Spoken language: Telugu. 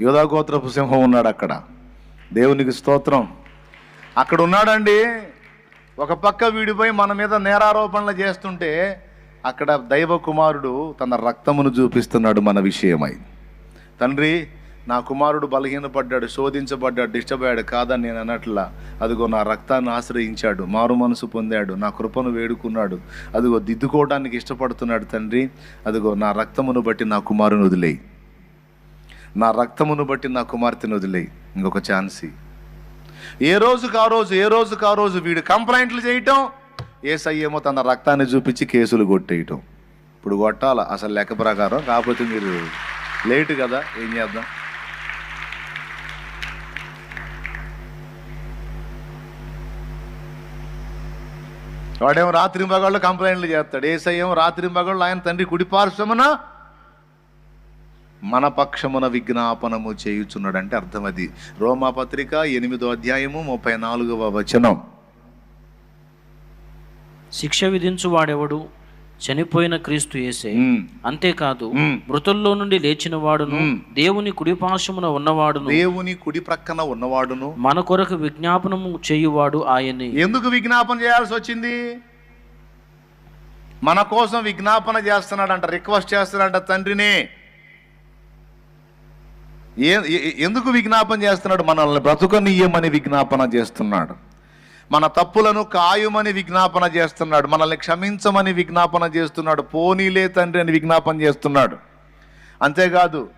యోధాగోత్రపు సింహం ఉన్నాడు అక్కడ. దేవునికి స్తోత్రం. అక్కడ ఉన్నాడండి. ఒక పక్క వీడిపోయి మన మీద నేరారోపణలు చేస్తుంటే అక్కడ దైవ కుమారుడు తన రక్తమును చూపిస్తున్నాడు మన విషయమై. తండ్రి నా కుమారుడు బలహీనపడ్డాడు శోధించబడ్డాడు డిస్టర్బ్ అయ్యాడు కాదని నేను అన్నట్లా అదిగో నా రక్తాన్ని ఆశ్రయించాడు మారు మనసు పొందాడు నా కృపను వేడుకున్నాడు అదిగో దిద్దుకోవడానికి ఇష్టపడుతున్నాడు తండ్రి అదిగో నా రక్తమును బట్టి నా కుమారుని వదిలేయి. నా రక్తమును బట్టి నా కుమార్తెను వదిలేయి ఇంకొక ఛాన్సీ ఏ రోజుకు ఆ రోజు ఏ రోజుకు ఆ రోజు వీడు కంప్లైంట్లు చేయటం ఏసయ్యేమో తన రక్తాన్ని చూపించి కేసులు కొట్టేయటం. ఇప్పుడు కొట్టాల? అసలు లెక్క ప్రకారం? కాకపోతే మీరు లేట్ కదా ఏం చేద్దాం? వాడేమో రాత్రి మగాళ్ళు కంప్లైంట్లు చేస్తాడు. ఏసయ్యేమో రాత్రి మగాళ్ళు ఆయన తండ్రి కుడిపార్శ్వమున మన పక్షమున విజ్ఞాపనము చేయుచున్నాడు అంటే అర్థం అది. రోమా పత్రిక ఎనిమిదో అధ్యాయము ముప్పై నాలుగవ వచనం. శిక్ష విధించు వాడెవడు చనిపోయిన క్రీస్తు యేసే. ఉమ్, అంతేకాదు. మృతుల్లో నుండి లేచిన వాడును. దేవుని కుడిపాశమున ఉన్నవాడును. దేవుని కుడి ప్రక్కన ఉన్నవాడును. మన కొరకు విజ్ఞాపనము చేయువాడు ఆయనే. ఎందుకు విజ్ఞాపన చేయాల్సి వచ్చింది? మన కోసం విజ్ఞాపన చేస్తున్నాడంట రిక్వెస్ట్ చేస్తున్నాడంట తండ్రిని. ఏ- ఎందుకు విజ్ఞాపన చేస్తున్నాడు? మనల్ని బ్రతుకనీయమని విజ్ఞాపన చేస్తున్నాడు. మన తప్పులను కాయుమని విజ్ఞాపన చేస్తున్నాడు. మనల్ని క్షమించమని విజ్ఞాపన చేస్తున్నాడు. పోనీలే తండ్రి అని విజ్ఞాపన చేస్తున్నాడు. అంతేకాదు